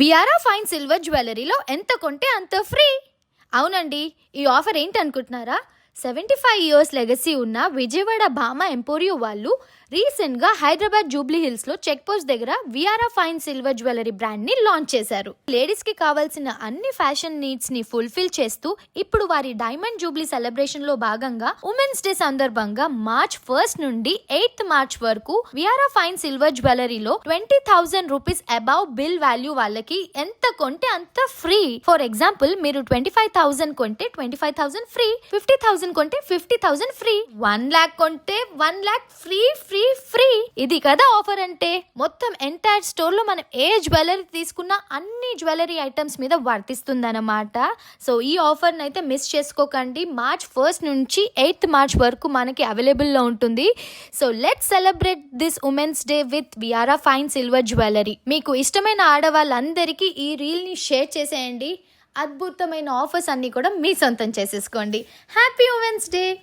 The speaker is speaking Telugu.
విఆర్ఆ ఫైన్ సిల్వర్ జ్యువెలరీలో ఎంత కొంటే అంత ఫ్రీ అవునండి ఈ ఆఫర్ ఏంటనుకుంటున్నారా? సెవెంటీ ఫైవ్ ఇయర్స్ లెగసీ ఉన్న విజయవాడ భామ ఎంపోరియో వాళ్ళు రీసెంట్గా హైదరాబాద్ జూబ్లీ హిల్స్లో చెక్ పోస్ట్ దగ్గర వియారా ఫైన్ సిల్వర్ జ్యువెలరీ బ్రాండ్ని లాంచ్ చేశారు. లేడీస్కి కావాల్సిన అన్ని ఫ్యాషన్ నీడ్స్ని ఫుల్ఫిల్ చేస్తూ ఇప్పుడు వారి డైమండ్ జూబ్లీ సెలబ్రేషన్లో భాగంగా ఉమెన్స్ డే సందర్భంగా మార్చ్ ఫస్ట్ నుండి ఎయిత్ మార్చ్ వరకు Viara fine silver జ్యువెలరీలో twenty thousand rupees above bill value వాళ్ళకి ఎంత కొంటే అంత ఫ్రీ. ఫర్ ఎగ్జాంపుల్ మీరు ట్వంటీ ఫైవ్ థౌసండ్ కొంటే twenty five thousand free fifty thousand కొంటే fifty thousand free. One lakh కొంటే one lakh free free free. ఇది కదా ఆఫర్ అంటే. మొత్తం ఎంటైర్ స్టోర్లో మనం ఏ జ్యువెలరీ తీసుకున్న అన్ని జ్యువెలరీ ఐటమ్స్ మీద వర్తిస్తుందన్నమాట. సో ఈ ఆఫర్ అయితే మిస్ చేసుకోకండి. మార్చ్ ఫస్ట్ నుంచి ఎయిత్ మార్చ్ వరకు మనకి అవైలబుల్లో ఉంటుంది. So let celebrate this women's day with Viara fine silver jewellery. మీకు ఇష్టమైన ఆడవాళ్ళందరికీ ఈ రీల్ని షేర్ చేసేయండి. అద్భుతమైన ఆఫర్స్ అన్నీ కూడా మీ సొంతం చేసేసుకోండి. Happy women's day